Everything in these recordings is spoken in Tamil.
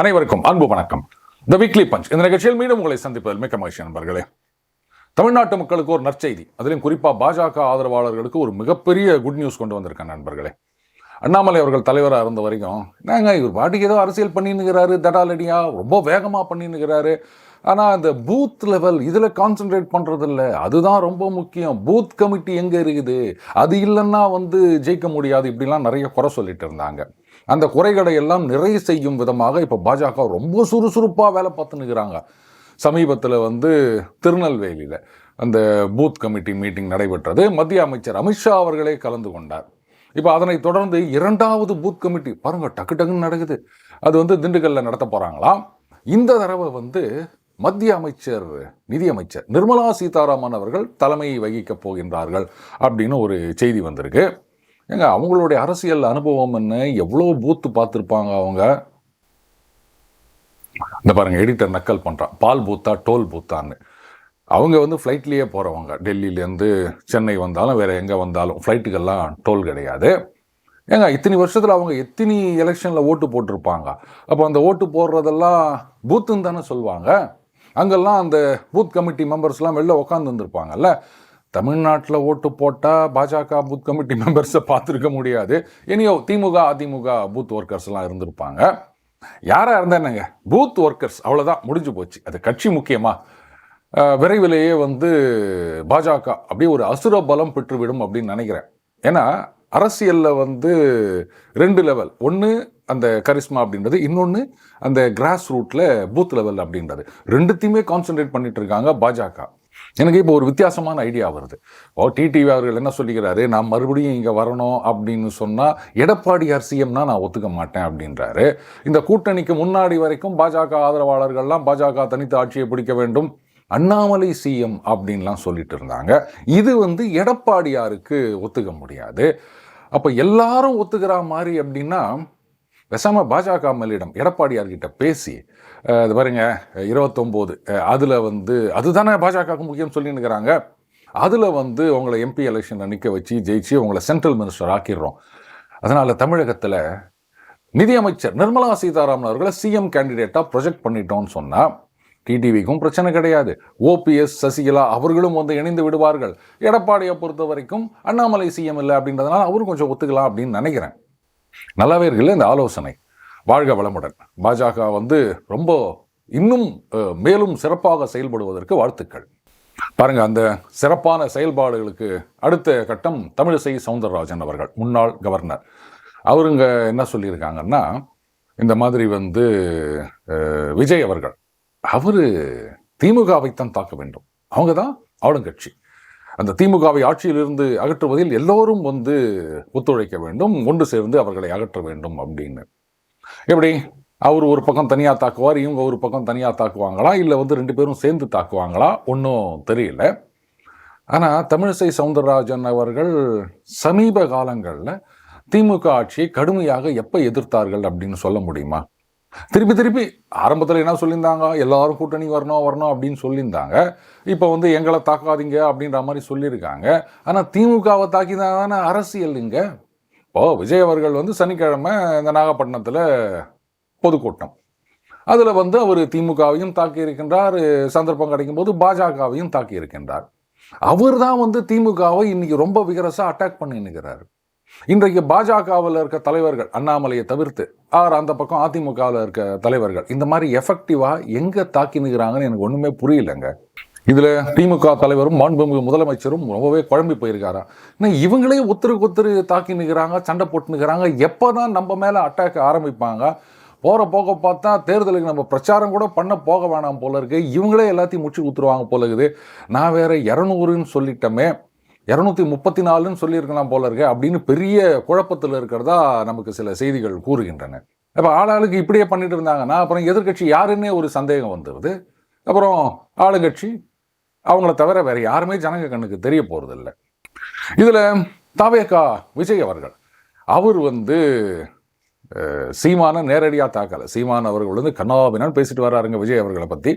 அனைவருக்கும் அன்பு வணக்கம். த வீக்லி பஞ்ச் இந்த நிகழ்ச்சியில் மீண்டும் உங்களை சந்திப்பதில் மிக்க மகிழ்ச்சி நண்பர்களே. தமிழ்நாட்டு மக்களுக்கு ஒரு நற்செய்தி. அதிலும் குறிப்பா பாஜக ஆதரவாளர்களுக்கு ஒரு மிகப்பெரிய குட் நியூஸ் கொண்டு வந்திருக்கேன் நண்பர்களே. அண்ணாமலை அவர்கள் தலைவராக இருந்த வரைக்கும் நாங்க இவர் பாட்டுக்கு ஏதோ அரசியல் பண்ணினுக்கிறாரு தடாலடியா ரொம்ப வேகமா பண்ணினுக்கிறாரு ஆனால் அந்த பூத் லெவல் இதில் கான்சென்ட்ரேட் பண்ணுறதில்ல அதுதான் ரொம்ப முக்கியம். பூத் கமிட்டி எங்கே இருக்குது? அது இல்லைன்னா வந்து ஜெயிக்க முடியாது இப்படிலாம் நிறைய குறை சொல்லிட்டு இருந்தாங்க. அந்த குறைகளை எல்லாம் நிறைவு செய்யும் விதமாக இப்போ பாஜக ரொம்ப சுறுசுறுப்பாக வேலை பார்த்துன்னுக்குறாங்க. சமீபத்தில் வந்து திருநெல்வேலியில் அந்த பூத் கமிட்டி மீட்டிங் நடைபெற்றது. மத்திய அமைச்சர் அமித்ஷா அவர்களே கலந்து கொண்டார். இப்போ அதனை தொடர்ந்து இரண்டாவது பூத் கமிட்டி பாருங்கள் டக்கு டக்குன்னு நடக்குது. அது வந்து திண்டுக்கல்ல நடத்த போகிறாங்களாம் இந்த தடவை வந்து மத்திய அமைச்சர் நிதியமைச்சர் நிர்மலா சீதாராமன் அவர்கள் தலைமை வகிக்கப் போகின்றார்கள் அப்படின்னு ஒரு செய்தி வந்திருக்கு. ஏங்க அவங்களுடைய அரசியல் அனுபவம் என்ன? எவ்வளோ பூத்து பார்த்துருப்பாங்க அவங்க? இந்த பாருங்கள் எடிட்டர் நக்கல் பண்ணுறான் பால் பூத்தா டோல் பூத்தான்னு. அவங்க வந்து ஃப்ளைட்லேயே போகிறவங்க டெல்லியிலேருந்து சென்னை வந்தாலும் வேறு எங்கே வந்தாலும் ஃப்ளைட்டுக்கெல்லாம் டோல் கிடையாது. ஏங்க இத்தனை வருஷத்தில் அவங்க எத்தனை எலெக்ஷனில் ஓட்டு போட்டிருப்பாங்க? அப்போ அந்த ஓட்டு போடுறதெல்லாம் பூத்துன்னு தானே சொல்லுவாங்க. அங்கெல்லாம் அந்த பூத் கமிட்டி மெம்பர்ஸ்லாம் வெளில உட்காந்து இருந்திருப்பாங்கல்ல தமிழ்நாட்டில் ஓட்டு போட்டால் பாஜக பூத் கமிட்டி மெம்பர்ஸை பார்த்துருக்க முடியாது. இனியோ திமுக அதிமுக பூத் ஒர்க்கர்ஸ்லாம் இருந்திருப்பாங்க. யாராக இருந்தா என்னங்க பூத் ஒர்க்கர்ஸ் அவ்வளோதான் முடிஞ்சு போச்சு. அது கட்சி முக்கியமாக விரைவிலேயே வந்து பாஜக அப்படியே ஒரு அசுர பலம் பெற்றுவிடும் அப்படின்னு நினைக்கிறேன். ஏன்னா அரசியலில் வந்து ரெண்டு லெவல் ஒன்று அந்த கரிஸ்மா அப்படின்றது. இன்னொன்று அந்த கிராஸ் ரூட்டில் பூத் லெவல் அப்படின்றது. ரெண்டுத்தையுமே கான்சென்ட்ரேட் பண்ணிட்டு இருக்காங்க பாஜக. எனக்கு இப்போ ஒரு வித்தியாசமான ஐடியா வருது. ஓ டிடிவி அவர்கள் என்ன சொல்லிக்கிறாரு? நான் மறுபடியும் இங்கே வரணும் அப்படின்னு சொன்னால் எடப்பாடியார் சிஎம்னா நான் ஒத்துக்க மாட்டேன் அப்படின்றாரு. இந்த கூட்டணிக்கு முன்னாடி வரைக்கும் பாஜக ஆதரவாளர்கள்லாம் பாஜக தனித்து ஆட்சியை பிடிக்க வேண்டும். அண்ணாமலை சிஎம் அப்படின்லாம் சொல்லிட்டு இருந்தாங்க. இது வந்து எடப்பாடியாருக்கு ஒத்துக்க முடியாது. அப்போ எல்லாரும் ஒத்துக்கிற மாதிரி அப்படின்னா பேசாமல் பாஜக எம்எல்ஏடம் எடப்பாடியார்கிட்ட பேசி இது பாருங்க இருபத்தொம்போது அதில் வந்து அதுதானே பாஜகவுக்கு முக்கியம் சொல்லின்னுக்கிறாங்க. அதில் வந்து உங்களை எம்பி எலெக்ஷனில் நிற்க வச்சு ஜெயிச்சு உங்களை சென்ட்ரல் மினிஸ்டர் ஆக்கிடுறோம். அதனால் தமிழகத்தில் நிதியமைச்சர் நிர்மலா சீதாராமன் அவர்களை சிஎம் கேண்டிடேட்டாக ப்ரொஜெக்ட் பண்ணிட்டோம்னு சொன்னால் டிடிவிக்கும் பிரச்சனை கிடையாது. ஓபிஎஸ் சசிகலா அவர்களும் வந்து இணைந்து விடுவார்கள். எடப்பாடியை பொறுத்த வரைக்கும் அண்ணாமலை சிஎம் இல்லை அப்படின்றதுனால அவரும் கொஞ்சம் ஒத்துக்கலாம் அப்படின்னு நினைக்கிறேன். நல்லாவே இருக்குல்ல இந்த ஆலோசனை? வாழ்க வளமுடன். பாஜக வந்து ரொம்ப இன்னும் மேலும் சிறப்பாக செயல்படுவதற்கு வாழ்த்துக்கள். பாருங்க அந்த சிறப்பான செயல்பாடுகளுக்கு அடுத்த கட்டம் தமிழிசை சவுந்தரராஜன் அவர்கள் முன்னாள் கவர்னர். அவருங்க என்ன சொல்லியிருக்காங்கன்னா இந்த மாதிரி வந்து விஜய் அவர்கள் அவர் திமுகவைத்தான் தாக்க வேண்டும். அவங்க தான் ஆளுங்கட்சி. அந்த திமுகவை ஆட்சியிலிருந்து அகற்றுவதில் எல்லோரும் வந்து ஒத்துழைக்க வேண்டும் ஒன்று சேர்ந்து அவர்களை அகற்ற வேண்டும் அப்படின்னு. எப்படி? அவர் ஒரு பக்கம் தனியாக தாக்குவார் இவங்க ஒரு பக்கம் தனியாக தாக்குவாங்களா? இல்லை வந்து ரெண்டு பேரும் சேர்ந்து தாக்குவாங்களா? ஒன்றும் தெரியல. ஆனால் தமிழிசை சவுந்தரராஜன் அவர்கள் சமீப காலங்களில் திமுக ஆட்சியை கடுமையாக எப்போ எதிர்த்தார்கள் அப்படின்னு சொல்ல முடியுமா? திருப்பி திருப்பி ஆரம்பத்தில் என்ன சொல்லியிருந்தாங்க? எல்லாரும் கூட்டணி வரணும் வரணும் அப்படின்னு சொல்லியிருந்தாங்க. இப்போ வந்து எங்களை தாக்காதீங்க அப்படின்ற மாதிரி சொல்லியிருக்காங்க. ஆனால் திமுகவை தாக்கி தானே அரசியல் இங்கே இப்போ விஜய் அவர்கள் வந்து சனிக்கிழமை இந்த நாகப்பட்டினத்தில் பொதுக்கூட்டம். அதில் வந்து அவர் திமுகவையும் தாக்கியிருக்கின்றார் சந்தர்ப்பம் கிடைக்கும் போது பாஜகவையும் தாக்கியிருக்கின்றார் அவர் தான் வந்து திமுகவை இன்னைக்கு ரொம்ப விகரசாக அட்டாக் பண்ணின்னுக்கிறார். இன்றைக்கு பாஜகவில் இருக்க தலைவர்கள் அண்ணாமலையை தவிர்த்து ஆர் அந்த பக்கம் அதிமுகவில் இருக்க தலைவர்கள் இந்த மாதிரி எஃபெக்டிவா எங்கே தாக்கினுக்கிறாங்கன்னு எனக்கு ஒன்றுமே புரியலைங்க. இதில் திமுக தலைவரும் மாண்புமிகு முதலமைச்சரும் ரொம்பவே குழம்பி போயிருக்காரா? இன்னும் இவங்களே ஒத்துருக்கு ஒத்துரு தாக்கி நிற்கிறாங்க சண்டை போட்டு நிற்கிறாங்க எப்போதான் நம்ம மேலே அட்டாக் ஆரம்பிப்பாங்க? போகிற போக பார்த்தா தேர்தலுக்கு நம்ம பிரச்சாரம் கூட பண்ண போக வேணாம் போல இருக்கு. இவங்களே எல்லாத்தையும் முடிச்சு ஊத்துருவாங்க போல இருக்குது. நான் வேற இரநூறுன்னு சொல்லிட்டோமே இரநூத்தி முப்பத்தி நாலுன்னு சொல்லியிருக்கலாம் போல இருக்கு அப்படின்னு பெரிய குழப்பத்தில் இருக்கிறதா நமக்கு சில செய்திகள் கூறுகின்றன. அப்போ ஆளாளுக்கு இப்படியே பண்ணிட்டு இருந்தாங்கன்னா அப்புறம் எதிர்க்கட்சி யாருன்னே ஒரு சந்தேகம் வந்துடுது அப்புறம் ஆளுங்கட்சி அவங்கள தவிர வேற யாருமே ஜனங்க கண்ணுக்கு தெரிய போகிறதில்ல இதில் தாவேக்கா விஜய் அவர்கள் அவர் வந்து சீமான நேரடியாக தாக்கலை. சீமான் அவர்கள் வந்து கண்ணாபினான்னு பேசிட்டு வராருங்க விஜய் அவர்களை பற்றி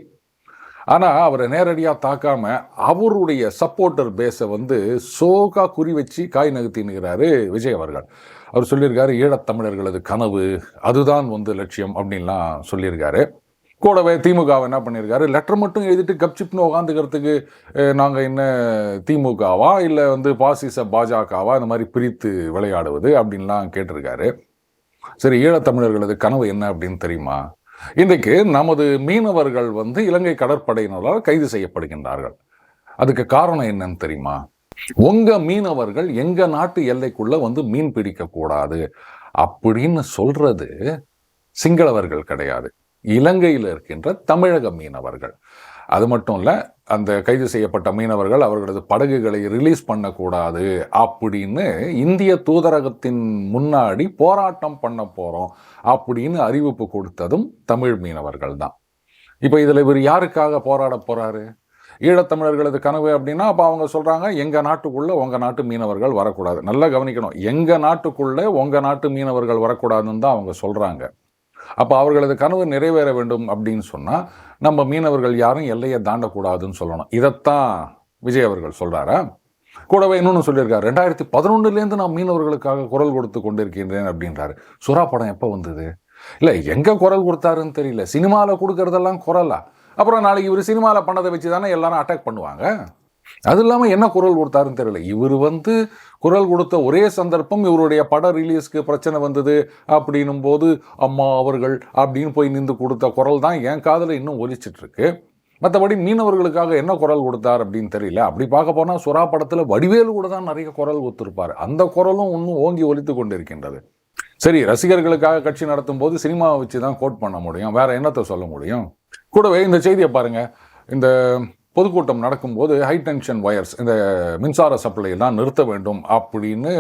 ஆனால் அவரை நேரடியாக தாக்காம அவருடைய சப்போர்ட்டர் பேஸை வந்து சோகா குறி வச்சு காய் நகர்த்தினுக்கிறாரு விஜய் அவர்கள். அவர் சொல்லியிருக்காரு ஈழத்தமிழர்களது கனவு அதுதான் வந்து லட்சியம் அப்படின்லாம் சொல்லியிருக்காரு. கூடவே திமுகவை என்ன பண்ணியிருக்காரு? லெட்டர் மட்டும் எழுதிட்டு கப்சிப்னு உக்காந்துக்கிறதுக்கு நாங்கள் என்ன திமுகவா? இல்லை வந்து பாசிச பாஜகவா? இந்த மாதிரி பிரித்து விளையாடுவது அப்படின்லாம் கேட்டிருக்காரு. சரி ஈழத்தமிழர்களது கனவு என்ன அப்படின்னு தெரியுமா? இன்றைக்கு நமது மீனவர்கள் வந்து இலங்கை கடற்படையினரால் கைது செய்யப்படுகின்றார்கள். அதுக்கு காரணம் என்னன்னு தெரியுமா? உங்க மீனவர்கள் எங்க நாட்டு எல்லைக்குள்ள வந்து மீன் பிடிக்க கூடாது அப்படின்னு சொல்றது சிங்களவர்கள் கிடையாது. இலங்கையில் இருக்கின்ற தமிழக மீனவர்கள். அது மட்டும் இல்லை அந்த கைது செய்யப்பட்ட மீனவர்கள் அவர்களது படகுகளை ரிலீஸ் பண்ணக்கூடாது அப்படின்னு இந்திய தூதரகத்தின் முன்னாடி போராட்டம் பண்ண போகிறோம் அப்படின்னு அறிவிப்பு கொடுத்ததும் தமிழ் மீனவர்கள் தான். இப்போ இதில் இவர் யாருக்காக போராட போகிறாரு ஈழத்தமிழர்களது கனவு அப்படின்னா அப்போ அவங்க சொல்கிறாங்க எங்கள் நாட்டுக்குள்ளே உங்கள் நாட்டு மீனவர்கள் வரக்கூடாது. நல்லா கவனிக்கணும் எங்கள் நாட்டுக்குள்ளே உங்கள் நாட்டு மீனவர்கள் வரக்கூடாதுன்னு தான் அவங்க சொல்கிறாங்க அப்போ அவர்களது கனவு நிறைவேற வேண்டும் அப்படின்னு சொன்னால் நம்ம மீனவர்கள் யாரும் எல்லையை தாண்டக்கூடாதுன்னு சொல்லணும். இதைத்தான் விஜய் அவர்கள் சொல்கிறாரா கூடவே இன்னொன்று சொல்லியிருக்காரு ரெண்டாயிரத்தி பதினொன்றுலேருந்து நான் மீனவர்களுக்காக குரல் கொடுத்து கொண்டிருக்கின்றேன் அப்படின்றாரு. சுறா படம் எப்போ வந்தது? இல்லை எங்கே குரல் கொடுத்தாருன்னு தெரியல. சினிமாவில் கொடுக்கறதெல்லாம் குரலா? அப்புறம் நாளைக்கு இவர் சினிமாவில் பண்ணதை வச்சு தானே எல்லாரும் அட்டாக் பண்ணுவாங்க? அது இல்லாமல் என்ன குரல் கொடுத்தாருன்னு தெரியல. இவர் வந்து குரல் கொடுத்த ஒரே சந்தர்ப்பம் இவருடைய பட ரிலீஸ்க்கு பிரச்சனை வந்தது அப்படின்னும் போது அம்மா அவர்கள் அப்படின்னு போய் நின்று கொடுத்த குரல் தான் என் காதில் இன்னும் ஒலிச்சிட்ருக்கு. மற்றபடி மீனவர்களுக்காக என்ன குரல் கொடுத்தார் அப்படின்னு தெரியல. அப்படி பார்க்க போனால் சுறா படத்தில் வடிவேலு கூட தான் நிறைய குரல் ஒத்துருப்பார். அந்த குரலும் இன்னும் ஓங்கி ஒலித்து கொண்டிருக்கின்றது. சரி ரசிகர்களுக்காக கட்சி நடத்தும் போது சினிமாவை வச்சு தான் கோட் பண்ண முடியும். வேற என்னத்தை சொல்ல முடியும்? கூடவே இந்த செய்தியை பாருங்க. இந்த பொதுக்கூட்டம் நடக்கும்போது ஹை டென்ஷன் ஒயர்ஸ் இந்த மின்சார சப்ளையெல்லாம் நிறுத்த வேண்டும் அப்படின்னு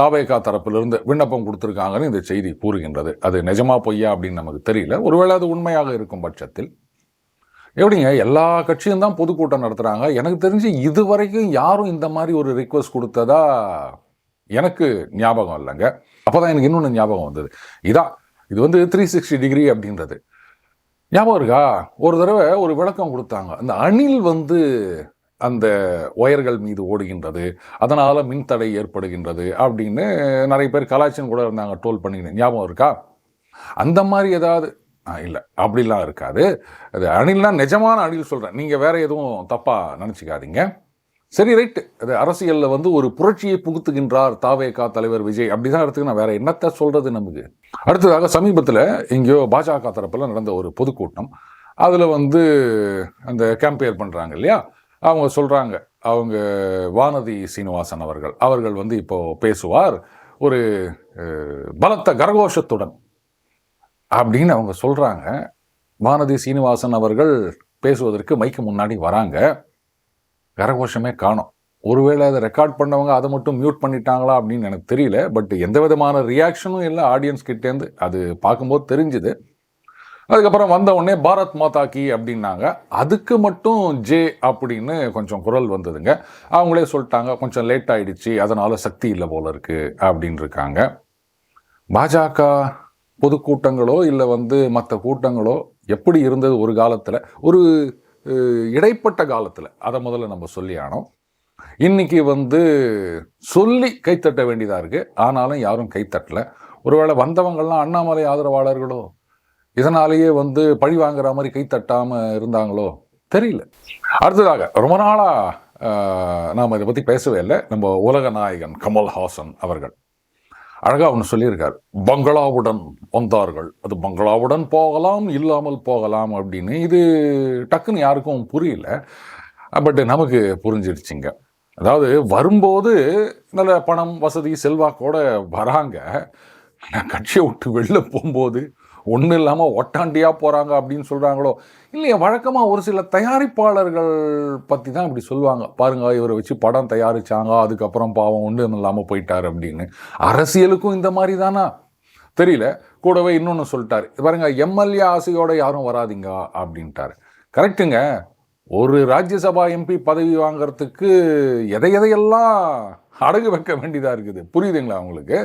தாவேகா தரப்பிலிருந்து விண்ணப்பம் கொடுத்துருக்காங்கன்னு இந்த செய்தி கூறுகின்றது. அது நிஜமா பொய்யா அப்படின்னு நமக்கு தெரியல. ஒருவேளை அது உண்மையாக இருக்கும் பட்சத்தில். எப்படிங்க? எல்லா கட்சியும் தான் பொதுக்கூட்டம் நடத்துகிறாங்க எனக்கு தெரிஞ்சு இது வரைக்கும் யாரும் இந்த மாதிரி ஒரு ரிக்வஸ்ட் கொடுத்ததா எனக்கு ஞாபகம் இல்லைங்க. அப்போ தான் எனக்கு இன்னொன்று ஞாபகம் வந்தது. இதான். இது வந்து த்ரீ சிக்ஸ்டி டிகிரி அப்படின்றது. ஞாபகம் இருக்கா? ஒரு தடவை ஒரு விளக்கம் கொடுத்தாங்க. அந்த அணில் வந்து அந்த ஒயர்கள் மீது ஓடுகின்றது. அதனால் மின்தடை ஏற்படுகின்றது அப்படின்னு நிறைய பேர் கலாச்சின்னு கூட இருந்தாங்க டோல் பண்ணிக்கிட்டு ஞாபகம் இருக்கா? அந்த மாதிரி ஏதாவது இல்லை. அப்படிலாம் இருக்காது. அது அணில்னா நிஜமான அணில் சொல்கிறேன் நீங்கள் வேறு எதுவும் தப்பாக நினச்சிக்காதீங்க. சரி ரைட்டு அது அரசியலில் வந்து ஒரு புரட்சியை புகுத்துகின்றார் தாவேகா தலைவர் விஜய். அப்படி தான் எடுத்துக்க நான் வேற என்னத்தை சொல்கிறது நமக்கு? அடுத்ததாக சமீபத்தில் எங்கேயோ பாஜக தரப்பில் நடந்த ஒரு பொதுக்கூட்டம். அதில் வந்து அந்த கேம்பேர் பண்ணுறாங்க இல்லையா? அவங்க சொல்கிறாங்க அவங்க வானதி சீனிவாசன் அவர்கள் அவர்கள் வந்து இப்போது பேசுவார் ஒரு பலத்த கரகோஷத்துடன் அப்படின்னு அவங்க சொல்கிறாங்க வானதி சீனிவாசன் அவர்கள் பேசுவதற்கு மைக்கு முன்னாடி வராங்க. கரகோஷமே காணும். ஒருவேளை அதை ரெக்கார்ட் பண்ணவங்க அதை மட்டும் மியூட் பண்ணிட்டாங்களா அப்படின்னு எனக்கு தெரியல. பட் எந்த விதமான ரியாக்ஷனும் இல்லை ஆடியன்ஸ் கிட்டேருந்து அது பார்க்கும்போது தெரிஞ்சுது. அதுக்கப்புறம் வந்த உடனே பாரத் மாதா கி அப்படின்னாங்க. அதுக்கு மட்டும் ஜே அப்படின்னு கொஞ்சம் குரல் வந்ததுங்க. அவங்களே சொல்லிட்டாங்க கொஞ்சம் லேட் ஆகிடுச்சு அதனால் சக்தி இல்லை போல இருக்குது அப்படின்னு இருக்காங்க பாஜக பொதுக்கூட்டங்களோ இல்லை வந்து மற்ற கூட்டங்களோ எப்படி இருந்தது ஒரு காலத்தில்? ஒரு இடைப்பட்ட காலத்தில் அதை முதல்ல நம்ம சொல்லி ஆனோம் இன்னைக்கு வந்து சொல்லி கைத்தட்ட வேண்டியதாக இருக்குது ஆனாலும் யாரும் கைத்தட்டல ஒருவேளை வந்தவங்கள்லாம் அண்ணாமலை ஆதரவாளர்களோ இதனாலேயே வந்து பழி வாங்குற மாதிரி கைத்தட்டாமல் இருந்தாங்களோ தெரியல. அடுத்ததாக ரொம்ப நாளாக நாம் இதை பற்றி பேசவே இல்லை. நம்ம உலக நாயகன் கமல் ஹாசன் அவர்கள். அழகாக ஒன்று சொல்லியிருக்கார். பங்களாவுடன் வந்தார்கள். அது பங்களாவுடன் போகலாம் இல்லாமல் போகலாம் அப்படின்னு. இது டக்குன்னு யாருக்கும் புரியல. பட் நமக்கு புரிஞ்சிருச்சுங்க. அதாவது வரும்போது நல்ல பணம் வசதி செல்வாக்கோட வராங்க. நான் கட்சியை விட்டு வெளில போகும்போது ஒன்றும் இல்லாமல் ஒட்டாண்டியாக போகிறாங்க அப்படின்னு சொல்கிறாங்களோ இல்லையா வழக்கமாக ஒரு சில தயாரிப்பாளர்கள் பற்றி தான் இப்படி சொல்லுவாங்க. பாருங்க இவரை வச்சு படம் தயாரிச்சாங்க அதுக்கப்புறம் பாவம் ஒன்றும் இல்லாமல் போயிட்டார் அப்படின்னு. அரசியலுக்கும் இந்த மாதிரி தானா தெரியல. கூடவே இன்னொன்று சொல்லிட்டாரு. பாருங்க எம்எல்ஏ ஆசையோடு யாரும் வராதீங்க அப்படின்ட்டாரு. கரெக்டுங்க ஒரு ராஜ்யசபா எம்பி பதவி வாங்கிறதுக்கு எதை எதையெல்லாம் அடகு வைக்க வேண்டியதாக இருக்குது? புரியுதுங்களா உங்களுக்கு?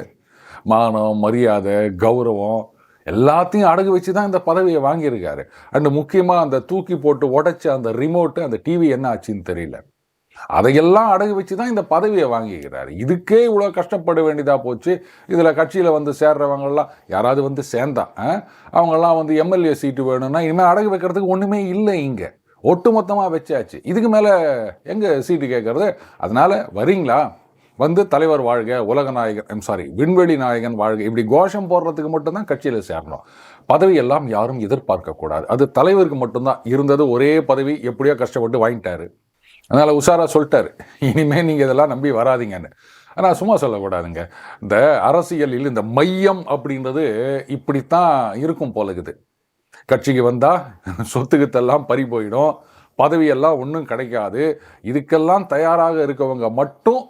மானம் மரியாதை கௌரவம் எல்லாத்தையும் அடகு வச்சு தான் இந்த பதவியை வாங்கியிருக்காரு. அண்டு முக்கியமாக அந்த தூக்கி போட்டு உடைச்ச அந்த ரிமோட்டு அந்த டிவி என்ன ஆச்சுன்னு தெரியல. அதையெல்லாம் அடகு வச்சு தான் இந்த பதவியை வாங்கிக்கிறாரு இதுக்கே இவ்வளோ கஷ்டப்பட வேண்டியதாக போச்சு. இதில் கட்சியில் வந்து சேர்றவங்கெல்லாம் யாராவது வந்து சேர்ந்தா ஆ? அவங்கெல்லாம் வந்து எம்எல்ஏ சீட்டு வேணும்னா இனிமேல் அடகு வைக்கிறதுக்கு ஒன்றுமே இல்லை இங்கே. ஒட்டுமொத்தமாக வச்சாச்சு. இதுக்கு மேலே எங்கே சீட்டு கேட்கறது அதனால் வரீங்களா? வந்து தலைவர் வாழ்க உலக நாயகன் சாரி விண்வெளி நாயகன் வாழ்க. இப்படி கோஷம் போடுறதுக்கு மட்டும்தான் கட்சியில் சேரணும். பதவி எல்லாம் யாரும் எதிர்பார்க்கக்கூடாது அது தலைவருக்கு மட்டும்தான் இருந்தது. ஒரே பதவி எப்படியோ கஷ்டப்பட்டு வாங்கிட்டாரு. அதனால் உஷாராக சொல்லிட்டாரு. இனிமேல் நீங்கள் இதெல்லாம் நம்பி வராதீங்கன்னு. ஆனால் சும்மா சொல்லக்கூடாதுங்க. இந்த அரசியலில் இந்த மையம் அப்படின்றது இப்படித்தான் இருக்கும் போல இருக்குது கட்சிக்கு வந்தால் சொத்துக்கத்தெல்லாம் பறி போயிடும். பதவியெல்லாம் ஒன்றும் கிடைக்காது. இதுக்கெல்லாம் தயாராக இருக்கவங்க மட்டும்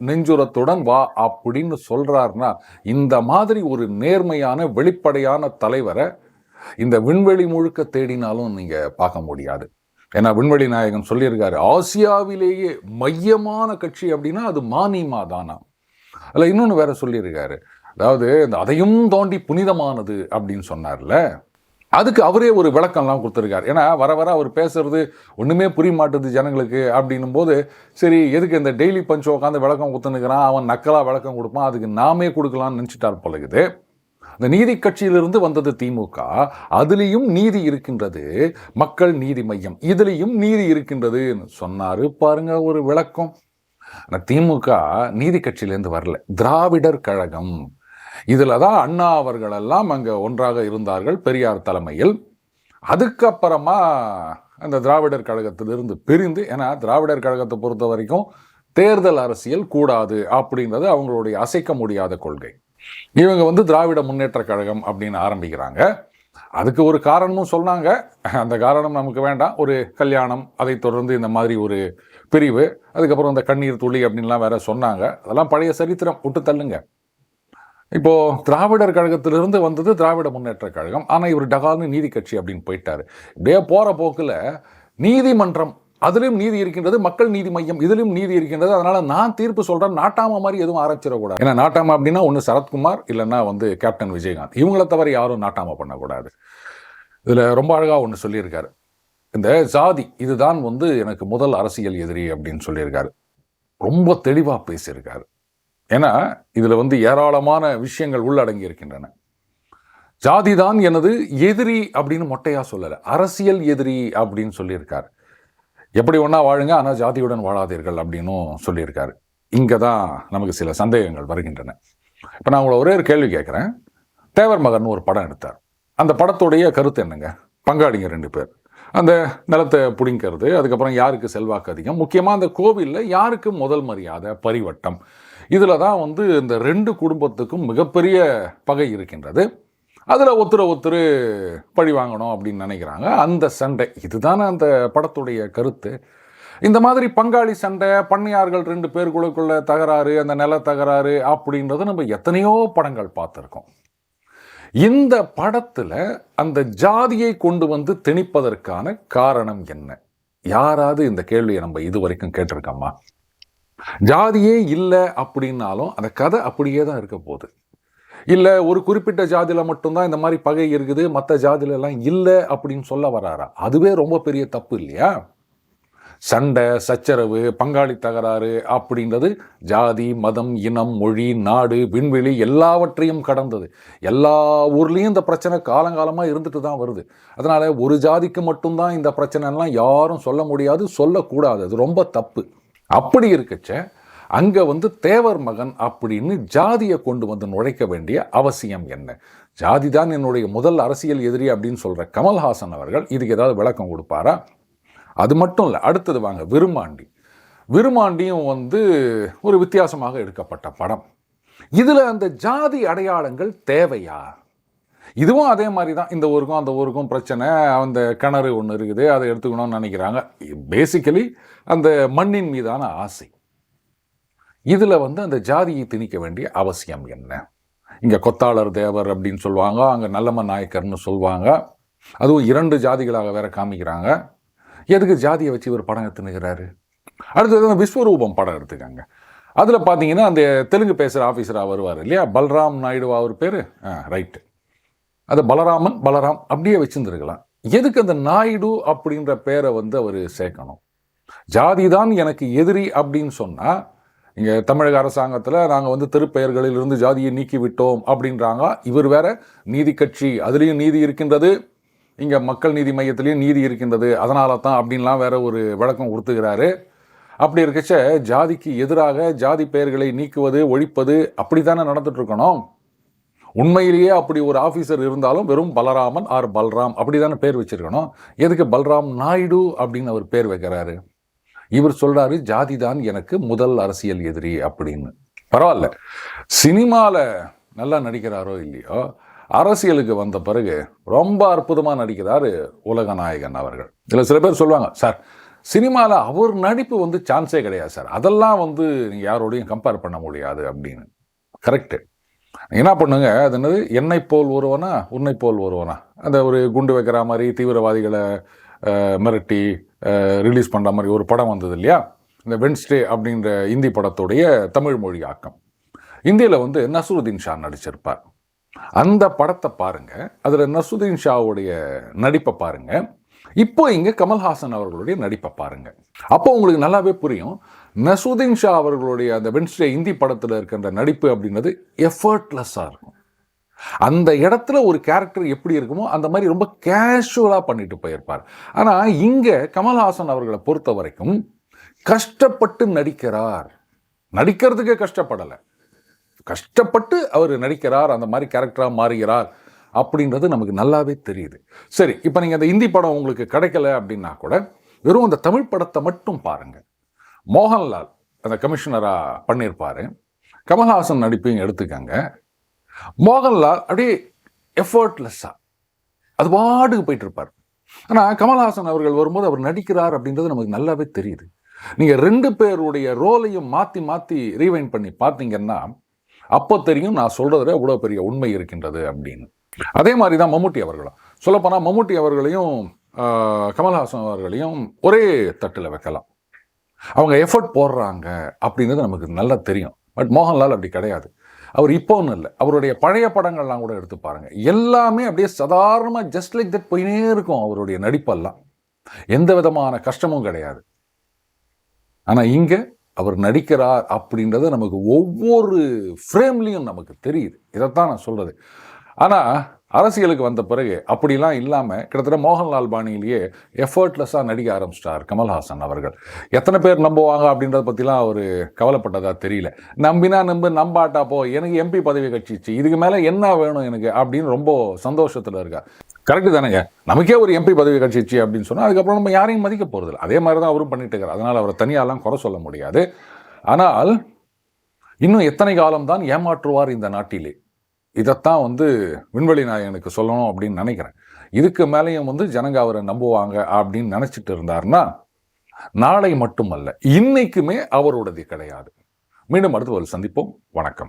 நெஞ்சுரத்துடன் வா அப்படின்னு சொல்கிறாருன்னா இந்த மாதிரி ஒரு நேர்மையான வெளிப்படையான தலைவரை இந்த விண்வெளி முழுக்க தேடினாலும் நீங்கள் பார்க்க முடியாது. ஏன்னா விண்வெளி நாயகன் சொல்லியிருக்காரு ஆசியாவிலேயே மையமான கட்சி அப்படின்னா அது மானிமா தானா? அதில் இன்னொன்று வேற சொல்லியிருக்காரு. அதாவது இந்த அதையும் தோண்டி புனிதமானது அப்படின்னு சொன்னார்ல அதுக்கு அவரே ஒரு விளக்கம்லாம் கொடுத்துருக்காரு. ஏன்னா வர வர அவர் பேசுறது ஒன்றுமே புரிய மாட்டுது ஜனங்களுக்கு அப்படின்னும் போது சரி எதுக்கு இந்த டெய்லி பஞ்ச் உட்காந்து விளக்கம் கொடுத்துனுக்கிறான் அவன் நக்கலாக விளக்கம் கொடுப்பான் அதுக்கு நாமே கொடுக்கலாம்னு நினச்சிட்டார் பழகுது அந்த நீதி கட்சியிலிருந்து வந்தது திமுக அதுலேயும் நீதி இருக்கின்றது மக்கள் நீதி மையம் இதுலேயும் நீதி இருக்கின்றதுன்னு சொன்னார் பாருங்க ஒரு விளக்கம். ஆனால் திமுக நீதி கட்சியிலேருந்து வரல. திராவிடர் கழகம் இதில் தான் அண்ணா அவர்களெல்லாம் அங்கே ஒன்றாக இருந்தார்கள் பெரியார் தலைமையில். அதுக்கப்புறமா அந்த திராவிடர் கழகத்திலிருந்து பிரிந்து ஏன்னா திராவிடர் கழகத்தை பொறுத்த வரைக்கும் தேர்தல் அரசியல் கூடாது அப்படின்றது அவங்களுடைய அசைக்க முடியாத கொள்கை. இவங்க வந்து திராவிட முன்னேற்ற கழகம் அப்படின்னு ஆரம்பிக்கிறாங்க. அதுக்கு ஒரு காரணமும் சொன்னாங்க. அந்த காரணம் நமக்கு வேண்டாம். ஒரு கல்யாணம் அதை தொடர்ந்து இந்த மாதிரி ஒரு பிரிவு. அதுக்கப்புறம் இந்த கண்ணீர் துளி அப்படின்லாம் வேற சொன்னாங்க. அதெல்லாம் பழைய சரித்திரம் விட்டு தள்ளுங்க. இப்போது திராவிடர் கழகத்திலிருந்து வந்தது திராவிட முன்னேற்ற கழகம். ஆனால் இவர் டகால்னு நீதி கட்சி அப்படின்னு போயிட்டார். இப்படியே போகிற போக்கில் நீதிமன்றம் அதுலயும் நீதி இருக்கின்றது மக்கள் நீதி மையம் இதுலயும் நீதி இருக்கின்றது. அதனால நான் தீர்ப்பு சொல்றேன். நாட்டாம மாதிரி எதுவும் ஆரம்பிச்சிடக்கூடாது. ஏன்னா நாட்டாம அப்படின்னா ஒன்று சரத்குமார் இல்லைன்னா வந்து கேப்டன் விஜயகாந்த். இவங்கள தவிர யாரும் நாட்டாம பண்ணக்கூடாது. இதில் ரொம்ப அழகாக ஒன்று சொல்லியிருக்காரு. இந்த ஜாதி இதுதான் வந்து எனக்கு முதல் அரசியல் எதிரி அப்படின்னு சொல்லியிருக்காரு. ரொம்ப தெளிவாக பேசியிருக்காரு. ஏன்னா இதில் வந்து ஏராளமான விஷயங்கள் உள்ளடங்கி இருக்கின்றன. ஜாதிதான் எனது எதிரி அப்படின்னு மொட்டையாக சொல்லலை. அரசியல் எதிரி அப்படின்னு சொல்லியிருக்கார். எப்படி ஒன்றா வாழுங்க? ஆனால் ஜாதியுடன் வாழாதீர்கள் அப்படின்னும் சொல்லியிருக்காரு. இங்கே தான் நமக்கு சில சந்தேகங்கள் வருகின்றன. இப்போ நான் உங்களை ஒரே ஒரு கேள்வி கேட்குறேன். தேவர் மகன் ஒரு படம் எடுத்தார். அந்த படத்துடைய கருத்து என்னங்க? பங்காளிங்க ரெண்டு பேர். அந்த நிலத்தை பிடிங்கிறது அதுக்கப்புறம் யாருக்கு செல்வாக்கு அதிகம்? முக்கியமாக அந்த கோவிலில் யாருக்கு முதல் மரியாதை பரிவட்டம்? இதில் தான் வந்து இந்த ரெண்டு குடும்பத்துக்கும் மிகப்பெரிய பகை இருக்கின்றது. அதில் ஒருத்தர் ஒருத்தர் பழி வாங்கணும் அப்படின்னு நினைக்கிறாங்க. அந்த சண்டை இதுதானே அந்த படத்துடைய கருத்து. இந்த மாதிரி பங்காளி சண்டை பண்ணையார்கள் ரெண்டு பேருக்குள்ளுக்குள்ள தகராறு அந்த நில தகராறு அப்படின்றத நம்ம எத்தனையோ படங்கள் பார்த்துருக்கோம். இந்த படத்தில் அந்த ஜாதியை கொண்டு வந்து திணிப்பதற்கான காரணம் என்ன? யாராவது இந்த கேள்வியை நம்ம இது வரைக்கும் கேட்டிருக்கோமா? ஜாதியே இல்லை அப்படின்னாலும் அந்த கதை அப்படியே தான் இருக்க போகுது. இல்லை ஒரு குறிப்பிட்ட ஜாதியில் மட்டும்தான் இந்த மாதிரி பகை இருக்குது மற்ற ஜாதியிலலாம் இல்லை அப்படின்னு சொல்ல வராரா? அதுவே ரொம்ப பெரிய தப்பு இல்லையா? சண்டை சச்சரவு பங்காளி தகராறு அப்படின்றது ஜாதி மதம் இனம் மொழி நாடு விண்வெளி எல்லாவற்றையும் கடந்தது. எல்லா ஊர்லேயும் இந்த பிரச்சனை காலங்காலமாக இருந்துட்டு தான் வருது. அதனால் ஒரு ஜாதிக்கு மட்டும்தான் இந்த பிரச்சனைலாம் யாரும் சொல்ல முடியாது சொல்லக்கூடாது. அது ரொம்ப தப்பு. அப்படி இருக்கச்ச அங்கே வந்து தேவர் மகன் அப்படின்னு ஜாதியை கொண்டு வந்து நுழைக்க வேண்டிய அவசியம் என்ன? ஜாதி தான் என்னுடைய முதல் அரசியல் எதிரி அப்படின்னு சொல்கிற கமல்ஹாசன் அவர்கள் இதுக்கு ஏதாவது விளக்கம் கொடுப்பாரா? அது மட்டும் இல்லை அடுத்தது வாங்க விருமாண்டி விருமாண்டியும் வந்து ஒரு வித்தியாசமாக எடுக்கப்பட்ட படம். இதில் அந்த ஜாதி அடையாளங்கள் தேவையா? இதுவும் அதே மாதிரி தான் இந்த ஊருக்கும் அந்த ஊருக்கும் பிரச்சனை அந்த கிணறு ஒன்று இருக்குது அதை எடுத்துக்கணும்னு நினைக்கிறாங்க. பேசிக்கலி அந்த மண்ணின் மீதான ஆசை. இதில் வந்து அந்த ஜாதியை திணிக்க வேண்டிய அவசியம் என்ன? இங்கே கொத்தாளர் தேவர் அப்படின்னு சொல்லுவாங்க அங்கே நல்லம்ம நாயக்கர்னு சொல்லுவாங்க. அதுவும் இரண்டு ஜாதிகளாக வேற காமிக்கிறாங்க. எதுக்கு ஜாதியை வச்சு இவர் படம் எடுத்துனுக்கிறாரு அடுத்தது அந்த விஸ்வரூபம் படம் எடுத்துக்காங்க. அதில் பார்த்தீங்கன்னா அந்த தெலுங்கு பேசுகிற ஆஃபீஸராக வருவார் இல்லையா? பல்ராம் நாயுடுவா அவர் பேர்? ஆ ரைட்டு அது பலராமன் பலராம் அப்படியே வச்சுருந்துருக்கலாம். எதுக்கு அந்த நாயுடு அப்படின்ற பேரை வந்து அவர் சேர்க்கணும்? ஜாதி தான் எனக்கு எதிரி அப்படின்னு சொன்னால் இங்கே தமிழக அரசாங்கத்தில் நாங்கள் வந்து திருப்பெயர்களிலிருந்து ஜாதியை நீக்கி விட்டோம் அப்படின்றாங்க இவர் வேற நீதி கட்சி அதுலேயும் நீதி இருக்கின்றது இங்கே மக்கள் நீதி மையத்திலையும் நீதி இருக்கின்றது அதனால தான் அப்படின்லாம் வேற ஒரு விளக்கம் கொடுத்துக்கிறாரு அப்படி இருக்கச்ச ஜாதிக்கு எதிராக ஜாதி பெயர்களை நீக்குவது ஒழிப்பது அப்படி தானே நடந்துட்டுருக்கணும்? உண்மையிலேயே அப்படி ஒரு ஆஃபீஸர் இருந்தாலும் வெறும் பலராமன் ஆர் பல்ராம் அப்படி தானே பேர் வச்சிருக்கணும்? எதுக்கு பல்ராம் நாயுடு அப்படின்னு அவர் பேர் வைக்கிறாரு? இவர் சொல்கிறாரு ஜாதி தான் எனக்கு முதல் அரசியல் எதிரி அப்படின்னு. பரவாயில்ல. சினிமாவில் நல்லா நடிக்கிறாரோ இல்லையோ அரசியலுக்கு வந்த பிறகு ரொம்ப அற்புதமாக நடிக்கிறாரு உலக நாயகன் அவர்கள். இதில் சில பேர் சொல்லுவாங்க சார் சினிமாவில் அவர் நடிப்பு வந்து சான்ஸே கிடையாது சார். அதெல்லாம் வந்து நீங்கள் யாரோடையும் கம்பேர் பண்ண முடியாது அப்படின்னு. கரெக்டு என்ன பண்ணுங்க அது என்னது? என்னை போல் ஒருவனா உன்னை போல் ஒருவனா? அந்த ஒரு குண்டு வைக்கிற மாதிரி தீவிரவாதிகளை மிரட்டி ரிலீஸ் பண்ணுற மாதிரி ஒரு படம் வந்தது இல்லையா? இந்த வென்ஸ்டே அப்படின்ற இந்தி படத்துடைய தமிழ் மொழி ஆக்கம். இந்தியில் வந்து நசருதீன் ஷா நடிச்சிருப்பார். அந்த படத்தை பாருங்கள் அதில் நசுதீன் ஷாவுடைய நடிப்பை பாருங்கள் இப்போ இங்கே கமல்ஹாசன் அவர்களுடைய நடிப்பை பாருங்கள் அப்போ உங்களுக்கு நல்லாவே புரியும். நசுதீன் ஷா அவர்களுடைய அந்த வென்ஸ்டே இந்தி படத்தில் இருக்கின்ற நடிப்பு அப்படின்றது எஃபர்ட்லெஸ்ஸாக இருக்கும். அந்த இடத்துல ஒரு கேரக்டர் எப்படி இருக்குமோ அந்த மாதிரி ரொம்ப கேஷுவலாக பண்ணிட்டு போயிருப்பார். ஆனால் இங்கே கமல்ஹாசன் அவர்களை பொறுத்த வரைக்கும் கஷ்டப்பட்டு நடிக்கிறார். நடிக்கிறதுக்கே கஷ்டப்படலை. கஷ்டப்பட்டு அவர் நடிக்கிறார் அந்த மாதிரி கேரக்டராக மாறுகிறார் அப்படின்றது நமக்கு நல்லாவே தெரியுது. சரி இப்போ நீங்கள் அந்த இந்தி படம் உங்களுக்கு கிடைக்கல அப்படின்னா கூட வெறும் அந்த தமிழ் படத்தை மட்டும் பாருங்கள் மோகன்லால் அந்த கமிஷனராக பண்ணியிருப்பாரு கமல்ஹாசன் நடிப்பையும் எடுத்துக்கங்க. மோகன்லால் அப்படியே எஃபர்ட்லெஸ்ஸாக அது பாட்டுக்கு போயிட்டு இருப்பார் ஆனால் கமல்ஹாசன் அவர்கள் வரும்போது அவர் நடிக்கிறார் அப்படின்றது நமக்கு நல்லாவே தெரியுது. நீங்கள் ரெண்டு பேருடைய ரோலையும் மாற்றி மாற்றி ரீவைன் பண்ணி பார்த்தீங்கன்னா அப்போ தெரியும் நான் சொல்கிறதுல இவ்வளோ பெரிய உண்மை இருக்கின்றது அப்படின்னு. அதே மாதிரி தான் மம்முட்டி அவர்களும். சொல்லப்போனால் மம்முட்டி அவர்களையும் கமல்ஹாசன் அவர்களையும் ஒரே தட்டில் வைக்கலாம். அவங்க எஃபர்ட் போடுறாங்க அப்படின்றது நமக்கு நல்லா தெரியும். பட் மோகன்லால் அப்படி கிடையாது. அவர் இப்போன்னு இல்லை. அவருடைய பழைய படங்கள்லாம் கூட எடுத்து பாருங்கள் எல்லாமே அப்படியே சாதாரணமாக ஜஸ்ட் லைக் தட் போயினே இருக்கும் அவருடைய நடிப்பெல்லாம். எந்த விதமான கஷ்டமும் கிடையாது. ஆனால் இங்கே அவர் நடிக்கிறார் அப்படின்றது நமக்கு ஒவ்வொரு ஃப்ரேம்லேயும் நமக்கு தெரியுது. இதைத்தான் நான் சொல்கிறது ஆனால் அரசியலுக்கு வந்த பிறகு அப்படிலாம் இல்லாமல் கிட்டத்தட்ட மோகன்லால் பாணியிலேயே எஃபர்ட்லெஸ்ஸாக நடிக்க ஆரம்பிச்சிட்டார் கமல்ஹாசன் அவர்கள். எத்தனை பேர் நம்புவாங்க அப்படின்றத பற்றிலாம் அவர் கவலைப்பட்டதாக தெரியல. நம்பினா நம்பு நம்பாட்டா போ எனக்கு எம்பி பதவி கட்சிச்சு இதுக்கு மேலே என்ன வேணும் எனக்கு அப்படின்னு ரொம்ப சந்தோஷத்தில் இருக்கார். கரெக்டு தானேங்க. நமக்கே ஒரு எம்பி பதவி கட்சிச்சு அப்படின்னு சொன்னால் அதுக்கப்புறம் நம்ம யாரையும் மதிக்க போகிறதில்ல அதே மாதிரி தான் அவரும் பண்ணிட்டு இருக்கார். அதனால் அவரை தனியாலாம் குறை சொல்ல முடியாது. ஆனால் இன்னும் எத்தனை காலம்தான் ஏமாற்றுவார் இந்த நாட்டிலே. இதைத்தான் வந்து விண்வெளி நாயகனுக்கு சொல்லணும் அப்படின்னு நினைக்கிறேன். இதுக்கு மேலேயும் வந்து ஜனங்க அவரை நம்புவாங்க அப்படின்னு நினச்சிட்டு இருந்தாருன்னா நாளை மட்டுமல்ல இன்னைக்குமே அவரோடது கிடையாது. மீண்டும் அடுத்த ஒரு சந்திப்போம். வணக்கம்.